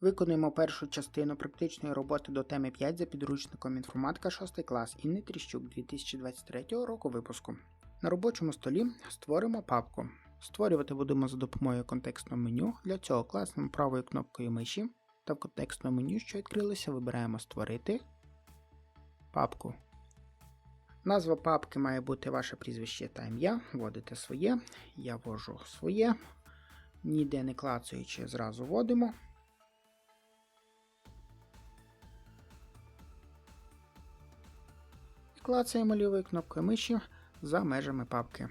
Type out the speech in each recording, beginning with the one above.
Виконуємо першу частину практичної роботи до теми 5 за підручником інформатика 6 клас Інни Тріщук 2023 року випуску. На робочому столі створимо папку. Створювати будемо за допомогою контекстного меню. Для цього класнемо правою кнопкою миші та в контекстному меню, що відкрилося, вибираємо Створити папку. Назва папки має бути ваше прізвище та ім'я. Вводите своє. Я ввожу своє. Ніде не клацаючи, зразу вводимо. Клацаємо лівою кнопкою миші за межами папки.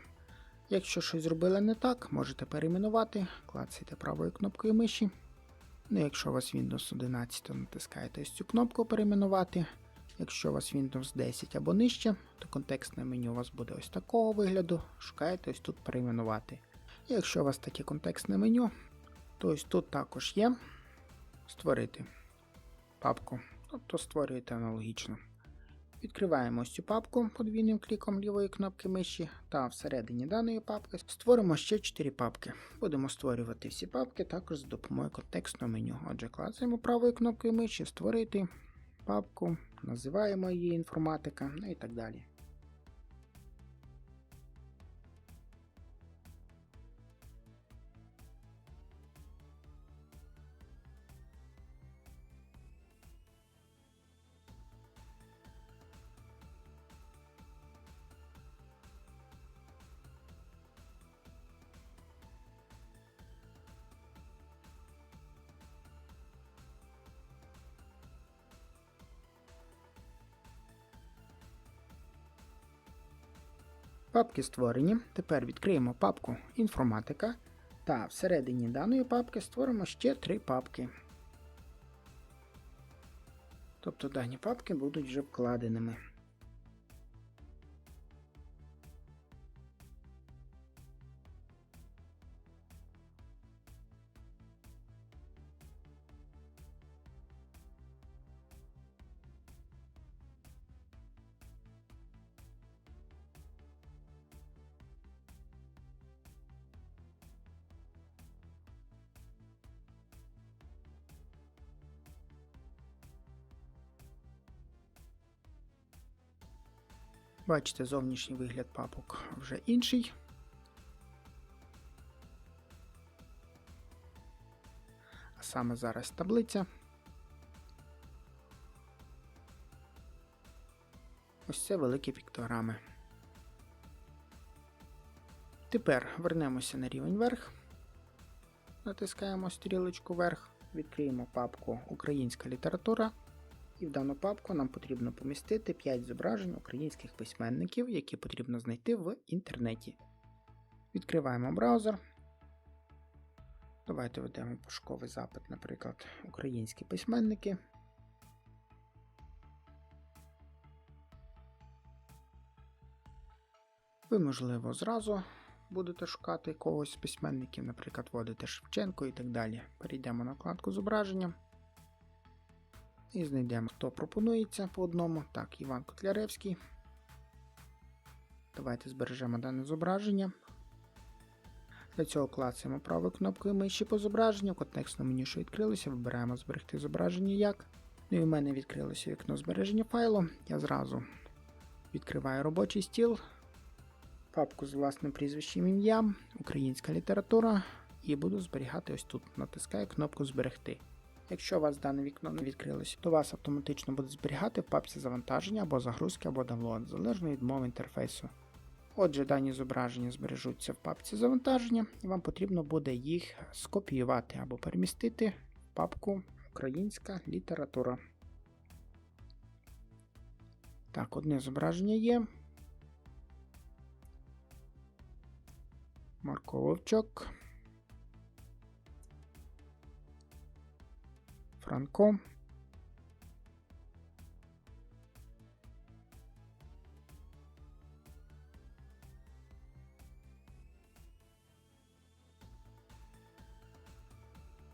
Якщо щось зробили не так, можете перейменувати, клацайте правою кнопкою миші. Ну, якщо у вас Windows 11, то натискаєте ось цю кнопку перейменувати. Якщо у вас Windows 10 або нижче, то контекстне меню у вас буде ось такого вигляду. Шукаєте ось тут перейменувати. Якщо у вас таке контекстне меню, то ось тут також є створити папку. Тобто створюєте аналогічно. Відкриваємо ось цю папку подвійним кліком лівої кнопки миші та всередині даної папки створимо ще 4 папки. Будемо створювати всі папки також за допомогою контекстного меню. Отже, клацаємо правою кнопкою миші, створити папку, називаємо її інформатика, ну і так далі. Папки створені. Тепер відкриємо папку інформатика та всередині даної папки створимо ще три папки. Тобто дані папки будуть вже вкладеними. Бачите, зовнішній вигляд папок вже інший. А саме зараз таблиця. Ось це великі піктограми. Тепер вернемося на рівень верх. Натискаємо стрілочку вверх, відкриємо папку Українська література. І в дану папку нам потрібно помістити 5 зображень українських письменників, які потрібно знайти в інтернеті. Відкриваємо браузер. Давайте ведемо пошуковий запит, наприклад, українські письменники. Ви, можливо, зразу будете шукати когось з письменників, наприклад, вводите Шевченко і так далі. Перейдемо на вкладку зображення. І знайдемо, хто пропонується по одному. Так, Іван Котляревський. Давайте збережемо дане зображення. Для цього клацаємо правою кнопкою миші по зображенню. В контекстному меню, що відкрилося, вибираємо зберегти зображення як. Ну і в мене відкрилося вікно збереження файлу. Я зразу відкриваю робочий стіл, папку з власним прізвищем ім'ям, українська література. І буду зберігати ось тут. Натискаю кнопку Зберегти. Якщо у вас дане вікно не відкрилося, то вас автоматично буде зберігати в папці завантаження або загрузки, або download, залежно від мови інтерфейсу. Отже, дані зображення збережуться в папці завантаження, і вам потрібно буде їх скопіювати або перемістити в папку Українська література. Так, одне зображення є. Марко Вовчок. Франко.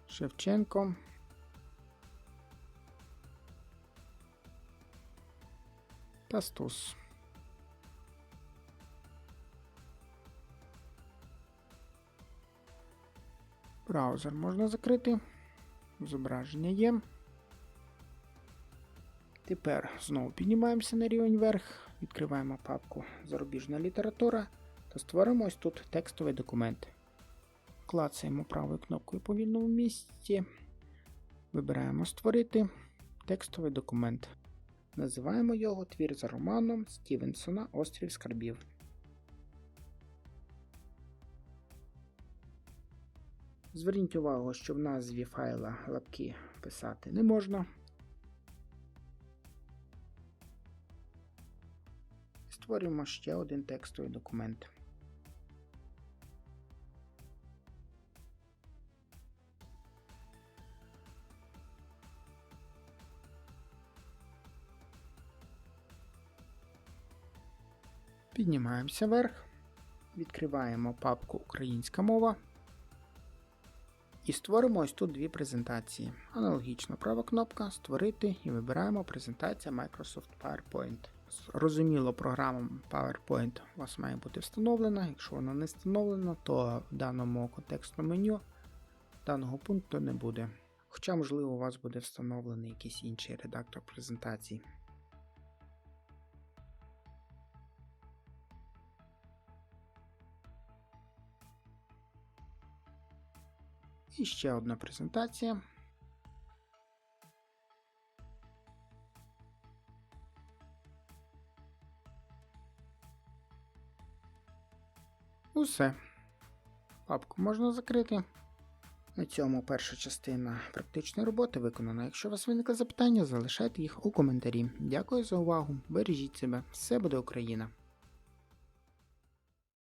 Шевченко. Та Стус. Браузер можна закрити. Зображення є. Тепер знову піднімаємося на рівень вверх, відкриваємо папку Зарубіжна література та створимо ось тут текстовий документ. Клацаємо правою кнопкою по вільному місці. Вибираємо Створити текстовий документ. Називаємо його твір за романом Стівенсона Острів Скарбів. Зверніть увагу, що в назві файла лапки писати не можна. Створюємо ще один текстовий документ. Піднімаємося вверх, відкриваємо папку Українська мова і створимо ось тут дві презентації. Аналогічно права кнопка Створити і вибираємо презентація Microsoft PowerPoint. Зрозуміло, програма PowerPoint у вас має бути встановлена. Якщо вона не встановлена, то в даному контекстному меню даного пункту не буде. Хоча, можливо, у вас буде встановлений якийсь інший редактор презентації. І ще одна презентація. Усе. Папку можна закрити. На цьому перша частина практичної роботи виконана. Якщо у вас виникли запитання, залишайте їх у коментарі. Дякую за увагу. Бережіть себе. Все буде Україна!